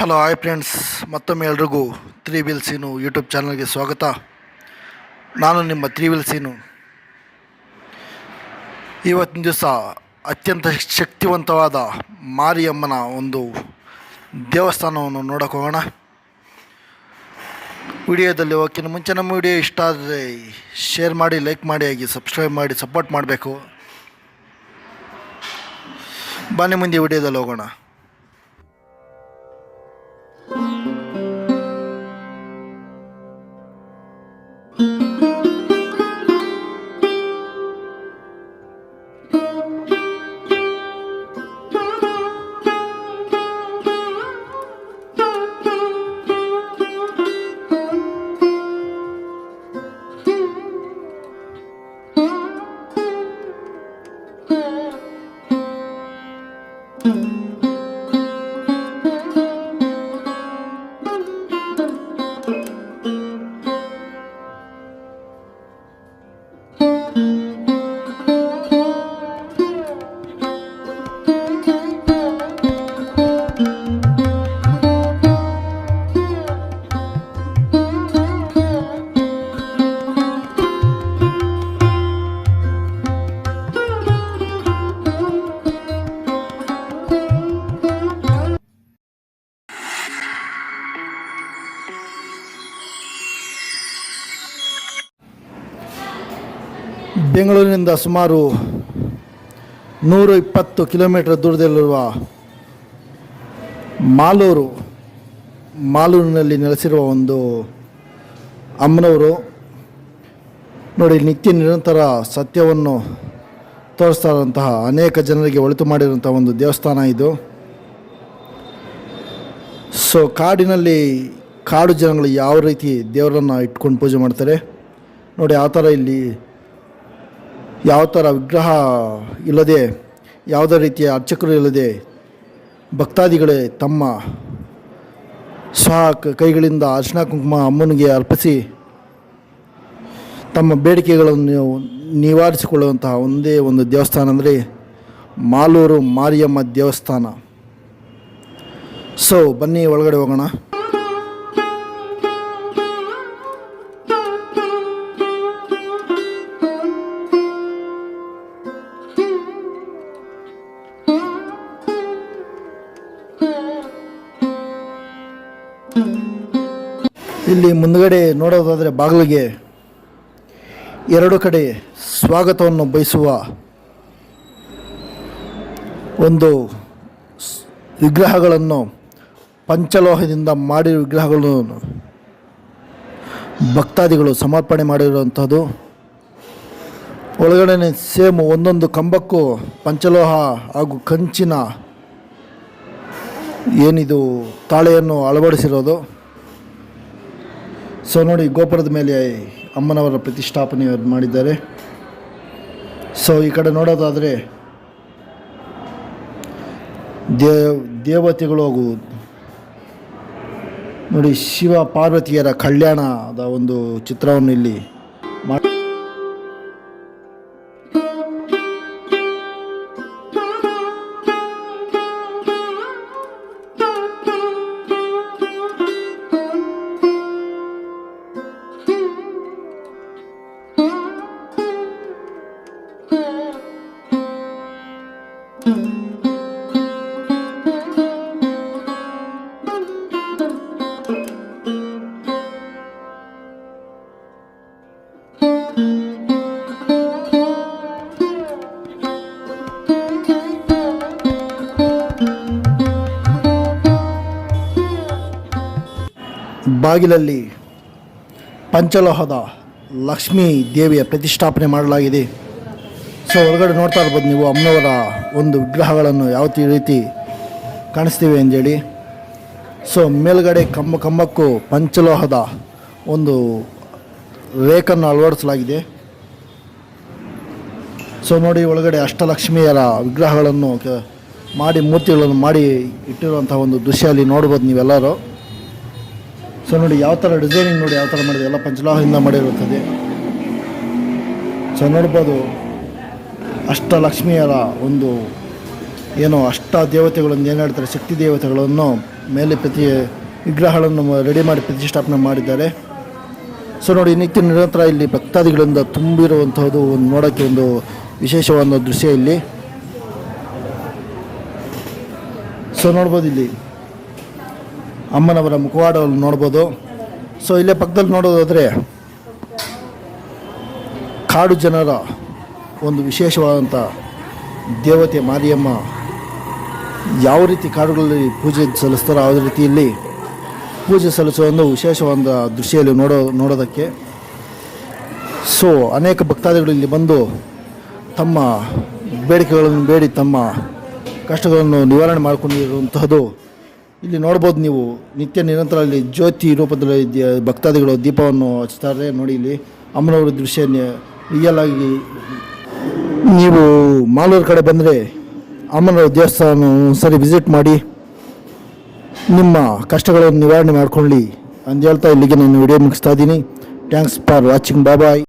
Hello, hi friends. ಮತ್ತೊಮ್ಮೆ ಎಲ್ರಿಗೂ three will scene YouTube ಚಾನಲ್ಗೆ ಸ್ವಾಗತ. ನಾನು ನಿಮ್ಮ ತ್ರೀ ವಿಲ್ ಸೀನು. ಇವತ್ತಿನ ದಿವಸ ಅತ್ಯಂತ ಶಕ್ತಿವಂತವಾದ ಮಾರಿಯಮ್ಮನ ಒಂದು ದೇವಸ್ಥಾನವನ್ನು ನೋಡೋಕೆ ಹೋಗೋಣ. ವಿಡಿಯೋದಲ್ಲಿ ಹೋಗಿನ ಮುಂಚೆ ನಮ್ಮ ವಿಡಿಯೋ ಇಷ್ಟ ಆದರೆ ಶೇರ್ ಮಾಡಿ, ಲೈಕ್ ಮಾಡಿ ಆಗಿ ಸಬ್ಸ್ಕ್ರೈಬ್ ಮಾಡಿ, ಸಪೋರ್ಟ್ ಮಾಡಬೇಕು. ಬನ್ನಿ ಮುಂದೆ ವಿಡಿಯೋದಲ್ಲಿ ಹೋಗೋಣ. Mm-hmm. ಬೆಂಗಳೂರಿನಿಂದ ಸುಮಾರು ನೂರು ಇಪ್ಪತ್ತು ಕಿಲೋಮೀಟರ್ ದೂರದಲ್ಲಿರುವ ಮಾಲೂರು, ಮಾಲೂರಿನಲ್ಲಿ ನೆಲೆಸಿರುವ ಒಂದು ಅಮ್ಮನವರು ನೋಡಿ, ನಿತ್ಯ ನಿರಂತರ ಸತ್ಯವನ್ನು ತೋರಿಸ್ತಾ ಇರುವಂತಹ ಅನೇಕ ಜನರಿಗೆ ಒಳಿತು ಮಾಡಿರುವಂಥ ಒಂದು ದೇವಸ್ಥಾನ ಇದು. ಸೊ ಕಾಡಿನಲ್ಲಿ ಕಾಡು ಜನಗಳು ಯಾವ ರೀತಿ ದೇವರನ್ನು ಇಟ್ಕೊಂಡು ಪೂಜೆ ಮಾಡ್ತಾರೆ? ನೋಡಿ, ಆ ಥರ ಇಲ್ಲಿ ಯಾವ ಥರ ವಿಗ್ರಹ ಇಲ್ಲದೆ, ಯಾವುದೇ ರೀತಿಯ ಅರ್ಚಕರು ಇಲ್ಲದೆ, ಭಕ್ತಾದಿಗಳೇ ತಮ್ಮ ಸ್ವ ಕೈಗಳಿಂದ ಅರ್ಶಿನ ಕುಂಕುಮ ಅಮ್ಮನಿಗೆ ಅರ್ಪಿಸಿ, ತಮ್ಮ ಬೇಡಿಕೆಗಳನ್ನು ನಿವಾರಿಸಿಕೊಳ್ಳುವಂತಹ ಒಂದೇ ಒಂದು ದೇವಸ್ಥಾನ ಅಂದರೆ ಮಾಲೂರು ಮಾರಿಯಮ್ಮ ದೇವಸ್ಥಾನ. ಸೊ ಬನ್ನಿ ಒಳಗಡೆ ಹೋಗೋಣ. ಇಲ್ಲಿ ಮುಂದುಗಡೆ ನೋಡೋದಾದರೆ ಬಾಗಿಲಿಗೆ ಎರಡು ಕಡೆ ಸ್ವಾಗತವನ್ನು ಬಯಸುವ ಒಂದು ವಿಗ್ರಹಗಳನ್ನು ಪಂಚಲೋಹದಿಂದ ಮಾಡಿರುವ ವಿಗ್ರಹಗಳನ್ನು ಭಕ್ತಾದಿಗಳು ಸಮರ್ಪಣೆ ಮಾಡಿರುವಂಥದ್ದು ಒಳಗಡೆ ಸೇಮ್ ಒಂದೊಂದು ಕಂಬಕ್ಕೂ ಪಂಚಲೋಹ ಹಾಗೂ ಕಂಚಿನ ಏನಿದು ತಾಳೆಯನ್ನು ಅಳವಡಿಸಿರೋದು. ಸೊ ನೋಡಿ, ಗೋಪುರದ ಮೇಲೆ ಅಮ್ಮನವರ ಪ್ರತಿಷ್ಠಾಪನೆ ಮಾಡಿದ್ದಾರೆ. ಸೊ ಈ ಕಡೆ ನೋಡೋದಾದರೆ ದೇವ್ ದೇವತೆಗಳು ಹಾಗೂ ನೋಡಿ ಶಿವ ಪಾರ್ವತಿಯರ ಕಲ್ಯಾಣದ ಒಂದು ಚಿತ್ರವನ್ನು ಇಲ್ಲಿ ಮಾಡಿ ಬಾಗಿಲಲ್ಲಿ ಪಂಚಲೋಹದ ಲಕ್ಷ್ಮೀ ದೇವಿಯ ಪ್ರತಿಷ್ಠಾಪನೆ ಮಾಡಲಾಗಿದೆ. ಸೊ, ಒಳಗಡೆ ನೋಡ್ತಾ ಇರ್ಬೋದು ನೀವು ಅಮ್ಮನವರ ಒಂದು ವಿಗ್ರಹಗಳನ್ನು ಯಾವ ರೀತಿ ಕಾಣಿಸ್ತೀವಿ ಅಂತೇಳಿ ಸೊ, ಮೇಲ್ಗಡೆ ಕಂಬ ಕಂಬಕ್ಕೂ ಪಂಚಲೋಹದ ಒಂದು ರೇಖನ್ನು ಅಳವಡಿಸಲಾಗಿದೆ. ಸೊ, ನೋಡಿ ಒಳಗಡೆ ಅಷ್ಟಲಕ್ಷ್ಮಿಯರ ವಿಗ್ರಹಗಳನ್ನು ಮಾಡಿ ಮೂರ್ತಿಗಳನ್ನು ಮಾಡಿ ಇಟ್ಟಿರುವಂಥ ಒಂದು ದೃಶ್ಯ ಅಲ್ಲಿ ನೋಡ್ಬೋದು ನೀವೆಲ್ಲರೂ. ಸೊ ನೋಡಿ, ಯಾವ ಥರ ಡಿಸೈನಿಂಗ್ ನೋಡಿ, ಯಾವ ಥರ ಮಾಡಿದೆ ಎಲ್ಲ ಪಂಚಲೋಹದಿಂದ ಮಾಡಿರುತ್ತದೆ. ಸೊ ನೋಡ್ಬೋದು, ಅಷ್ಟಲಕ್ಷ್ಮಿಯರ ಒಂದು ಏನು ಅಷ್ಟ ದೇವತೆಗಳನ್ನು ಏನು ಹೇಳ್ತಾರೆ, ಶಕ್ತಿ ದೇವತೆಗಳನ್ನು ಮೇಲೆ ಪ್ರತಿ ವಿಗ್ರಹಗಳನ್ನು ರೆಡಿ ಮಾಡಿ ಪ್ರತಿಷ್ಠಾಪನೆ ಮಾಡಿದ್ದಾರೆ. ಸೊ ನೋಡಿ, ನಿತ್ಯ ನಿರಂತರ ಇಲ್ಲಿ ಭಕ್ತಾದಿಗಳಿಂದ ತುಂಬಿರುವಂಥದ್ದು ಒಂದು ನೋಡೋಕ್ಕೆ ಒಂದು ವಿಶೇಷವಾದ ದೃಶ್ಯ ಇಲ್ಲಿ. ಸೊ ನೋಡ್ಬೋದು ಇಲ್ಲಿ. ಅಮ್ಮನವರ ಮುಖವಾಡವನ್ನು ನೋಡ್ಬೋದು. ಸೊ ಇಲ್ಲೇ ಪಕ್ಕದಲ್ಲಿ ನೋಡೋದಾದರೆ ಕಾಡು ಜನರ ಒಂದು ವಿಶೇಷವಾದಂಥ ದೇವತೆ ಮಾರಿಯಮ್ಮ ಯಾವ ರೀತಿ ಕಾಡುಗಳಲ್ಲಿ ಪೂಜೆ ಸಲ್ಲಿಸ್ತಾರೋ ಆ ರೀತಿಯಲ್ಲಿ ಪೂಜೆ ಸಲ್ಲಿಸುವ ಒಂದು ವಿಶೇಷವಾದ ದೃಶ್ಯದಲ್ಲಿ ನೋಡೋ, ನೋಡೋದಕ್ಕೆ. ಸೊ ಅನೇಕ ಭಕ್ತಾದಿಗಳು ಇಲ್ಲಿ ಬಂದು ತಮ್ಮ ಬೇಡಿಕೆಗಳನ್ನು ಬೇಡಿ, ತಮ್ಮ ಕಷ್ಟಗಳನ್ನು ನಿವಾರಣೆ ಮಾಡಿಕೊಂಡಿರುವಂತಹದ್ದು ಇಲ್ಲಿ ನೋಡ್ಬೋದು ನೀವು ನಿತ್ಯ ನಿರಂತರ ಅಲ್ಲಿ ಜ್ಯೋತಿ ರೂಪದಲ್ಲಿ ಭಕ್ತಾದಿಗಳು ದೀಪವನ್ನು ಹಚ್ತಾರೆ ನೋಡಿ ಇಲ್ಲಿ ಅಮ್ಮನವರ ದೃಶ್ಯ ರಿಯಲ್ ಆಗಿ. ನೀವು ಮಾಲೂರು ಕಡೆ ಬಂದರೆ ಅಮ್ಮನವರ ದೇವಸ್ಥಾನ ಸರಿ ವಿಸಿಟ್ ಮಾಡಿ ನಿಮ್ಮ ಕಷ್ಟಗಳನ್ನು ನಿವಾರಣೆ ಮಾಡ್ಕೊಳ್ಳಿ ಅಂತ ಹೇಳ್ತಾ ಇಲ್ಲಿಗೆ ನಾನು ವಿಡಿಯೋ ಮುಗಿಸ್ತಾ ಇದ್ದೀನಿ. Thanks for watching bye